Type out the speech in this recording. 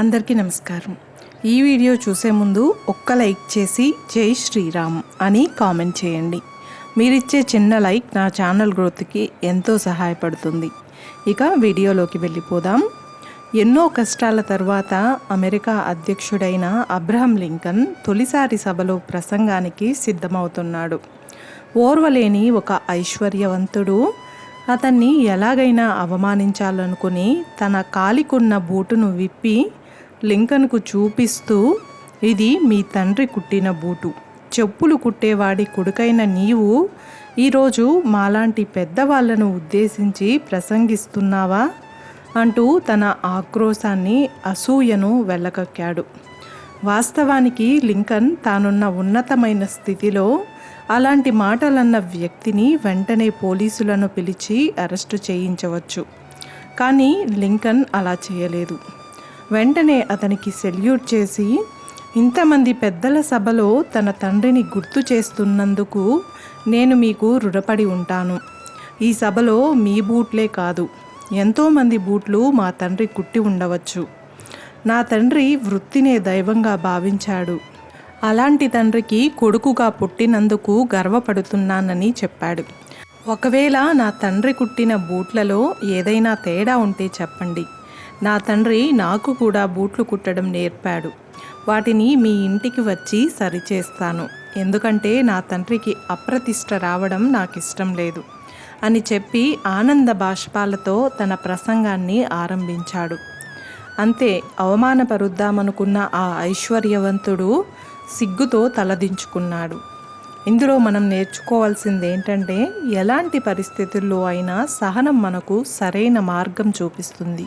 అందరికీ నమస్కారం. ఈ వీడియో చూసే ముందు ఒక్క లైక్ చేసి జై శ్రీరామ్ అని కామెంట్ చేయండి. మీరిచ్చే చిన్న లైక్ నా ఛానల్ గ్రోత్కి ఎంతో సహాయపడుతుంది. ఇక వీడియోలోకి వెళ్ళిపోదాం. ఎన్నో కష్టాల తర్వాత అమెరికా అధ్యక్షుడైన అబ్రహం లింకన్ తొలిసారి సభలో ప్రసంగానికి సిద్ధమవుతున్నాడు. ఓర్వలేని ఒక ఐశ్వర్యవంతుడు అతన్ని ఎలాగైనా అవమానించాలనుకుని తన కాలికున్న బూటును విప్పి లింకన్కు చూపిస్తూ ఇది మీ తండ్రి కుట్టిన బూటు. చెప్పులు కుట్టేవాడి కొడుకైన నీవు ఈరోజు మాలాంటి పెద్దవాళ్ళను ఉద్దేశించి ప్రసంగిస్తున్నావా? అంటూ తన ఆక్రోశాన్ని అసూయను వెళ్ళకక్కాడు వాస్తవానికి లింకన్ తానున్న ఉన్నతమైన స్థితిలో అలాంటి మాటలన్న వ్యక్తిని వెంటనే పోలీసులను పిలిచి అరెస్టు చేయించవచ్చు. కానీ లింకన్ అలా చేయలేదు. వెంటనే అతనికి సెల్యూట్ చేసి ఇంతమంది పెద్దల సభలో తన తండ్రిని గుర్తు చేస్తున్నందుకు నేను మీకు రుణపడి ఉంటాను. ఈ సభలో మీ బూట్లే కాదు ఎంతోమంది బూట్లు మా తండ్రి కుట్టి ఉండవచ్చు. నా తండ్రి వృత్తినే దైవంగా భావించాడు. అలాంటి తండ్రికి కొడుకుగా పుట్టినందుకు గర్వపడుతున్నానని చెప్పాడు. ఒకవేళ నా తండ్రి కుట్టిన బూట్లలో ఏదైనా తేడా ఉంటే చెప్పండి. నా తండ్రి నాకు కూడా బూట్లు కుట్టడం నేర్పాడు. వాటిని మీ ఇంటికి వచ్చి సరిచేస్తాను. ఎందుకంటే నా తండ్రికి అప్రతిష్ట రావడం నాకు ఇష్టం లేదు అని చెప్పి ఆనంద బాష్పాలతో తన ప్రసంగాన్ని ఆరంభించాడు. అంతే అవమానపరుద్దామనుకున్న ఆ ఐశ్వర్యవంతుడు సిగ్గుతో తలదించుకున్నాడు. ఇందులో మనం నేర్చుకోవాల్సింది ఏంటంటే ఎలాంటి పరిస్థితుల్లో అయినా సహనం మనకు సరైన మార్గం చూపిస్తుంది.